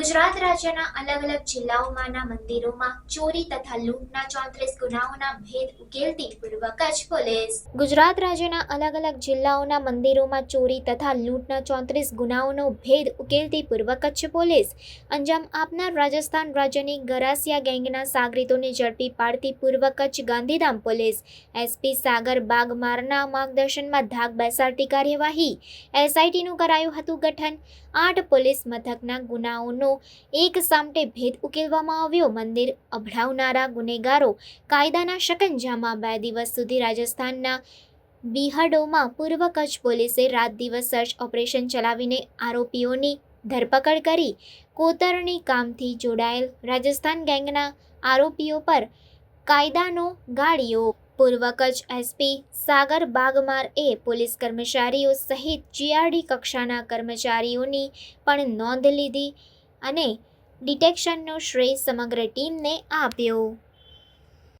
ગુજરાત રાજ્યના અલગ અલગ જિલ્લાઓમાંના મંદિરોમાં ચોરી તથા લૂંટના ચોત્રીસ ગુનાઓના ભેદ ઉકેલતી પૂર્વ કચ્છ પોલીસ. ગુજરાત રાજ્યના અલગ અલગ જિલ્લાઓના મંદિરોમાં ચોરી તથા લૂંટના ચોત્રીસ ગુનાઓનો ભેદ ઉકેલતી પૂર્વ કચ્છ પોલીસ. અંજામ આપનાર રાજસ્થાન રાજ્યની ગરાસિયા ગેંગના સાગરીતોને ઝડપી પાડતી પૂર્વ કચ્છ ગાંધીધામ પોલીસ. એસપી સાગર બાગમારના માર્ગદર્શનમાં ધાક બેસાડતી કાર્યવાહી. એસઆઈટીનું કરાયું હતું ગઠન. આઠ પોલીસ મથકના ગુનાઓનો એક સામટે ભેદ ઉકેલવામાં આવ્યો. મંદિર અભડાવનારા ગુનેગારો કાયદાના શકંજામાં બે દિવસ સુધી રાજસ્થાનના બિહડોમાં પૂર્વ કચ્છ પોલીસે રાત દિવસ સર્ચ ઓપરેશન ચલાવીને આરોપીઓની ધરપકડ કરી. કોતરણી કામથી જોડાયેલ રાજસ્થાન ગેંગના આરોપીઓ પર કાયદાનો ગાળ્યો પૂર્વ કચ્છ એસપી સાગર બાગમાર એ પોલીસ કર્મચારીઓ સહિત જીઆરડી કક્ષાના કર્મચારીઓની પણ નોંધ લીધી. અને ડિટેક્શનનો શ્રેય સમગ્ર ટીમને આપ્યો.